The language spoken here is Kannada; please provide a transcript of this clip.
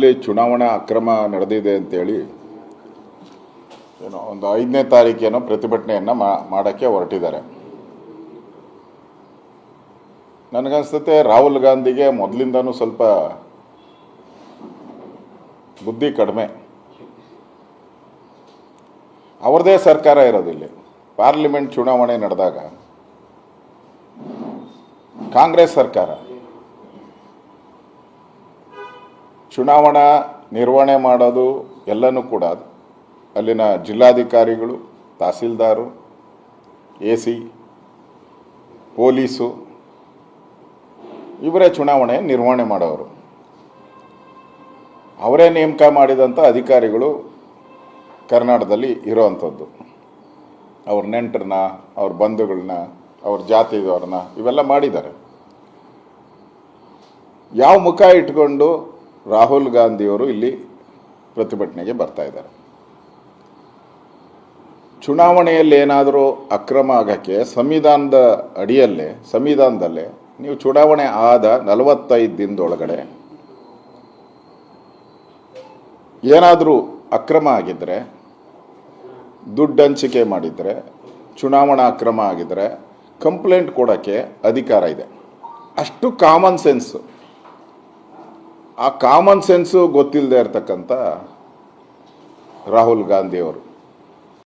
ಇಲ್ಲಿ ಚುನಾವಣಾ ಅಕ್ರಮ ನಡೆದಿದೆ ಅಂತೇಳಿ ಏನೋ ಒಂದು ಐದನೇ ತಾರೀಕೇನೋ ಪ್ರತಿಭಟನೆಯನ್ನು ಮಾಡೋಕ್ಕೆ ಹೊರಟಿದ್ದಾರೆ. ನನಗನ್ಸುತ್ತೆ ರಾಹುಲ್ ಗಾಂಧಿಗೆ ಮೊದಲಿಂದನೂ ಸ್ವಲ್ಪ ಬುದ್ಧಿ ಕಡಿಮೆ. ಅವ್ರದ್ದೇ ಸರ್ಕಾರ ಇರೋದಿಲ್ಲಿ. ಪಾರ್ಲಿಮೆಂಟ್ ಚುನಾವಣೆ ನಡೆದಾಗ ಕಾಂಗ್ರೆಸ್ ಸರ್ಕಾರ. ಚುನಾವಣಾ ನಿರ್ವಹಣೆ ಮಾಡೋದು ಎಲ್ಲನೂ ಕೂಡ ಅಲ್ಲಿನ ಜಿಲ್ಲಾಧಿಕಾರಿಗಳು, ತಹಸೀಲ್ದಾರು, ಎ ಸಿ, ಪೊಲೀಸು, ಇವರೇ ಚುನಾವಣೆ ನಿರ್ವಹಣೆ ಮಾಡೋರು. ಅವರೇ ನೇಮಕ ಮಾಡಿದಂಥ ಅಧಿಕಾರಿಗಳು ಕರ್ನಾಟಕದಲ್ಲಿ ಇರೋವಂಥದ್ದು. ಅವ್ರ ನೆಂಟರನ್ನ, ಅವ್ರ ಬಂಧುಗಳನ್ನ ಅವ್ರ ಜಾತಿದವ್ರನ್ನ ಇವೆಲ್ಲ ಮಾಡಿದ್ದಾರೆ. ಯಾವ ಮುಖ ಇಟ್ಕೊಂಡು ರಾಹುಲ್ ಗಾಂಧಿಯವರು ಇಲ್ಲಿ ಪ್ರತಿಭಟನೆಗೆ ಬರ್ತಾ ಇದ್ದಾರೆ. ಚುನಾವಣೆಯಲ್ಲಿ ಏನಾದರೂ ಅಕ್ರಮ ಆಗಕ್ಕೆ ಸಂವಿಧಾನದ ಅಡಿಯಲ್ಲೇ, ಸಂವಿಧಾನದಲ್ಲೇ ನೀವು ಚುನಾವಣೆ ಆದ ನಲವತ್ತೈದು ದಿನದೊಳಗಡೆ ಏನಾದರೂ ಅಕ್ರಮ ಆಗಿದ್ದರೆ ದುಡ್ಡು ಹಂಚಿಕೆ ಮಾಡಿದರೆ, ಚುನಾವಣಾ ಅಕ್ರಮ ಆಗಿದ್ದರೆ ಕಂಪ್ಲೇಂಟ್ ಕೊಡೋಕ್ಕೆ ಅಧಿಕಾರ ಇದೆ. ಅಷ್ಟು ಕಾಮನ್ ಸೆನ್ಸು ಆ ಕಾಮನ್ ಸೆನ್ಸು ಗೊತ್ತಿಲ್ಲದೆ ಇರ್ತಕ್ಕಂಥ ರಾಹುಲ್ ಗಾಂಧಿಯವರು.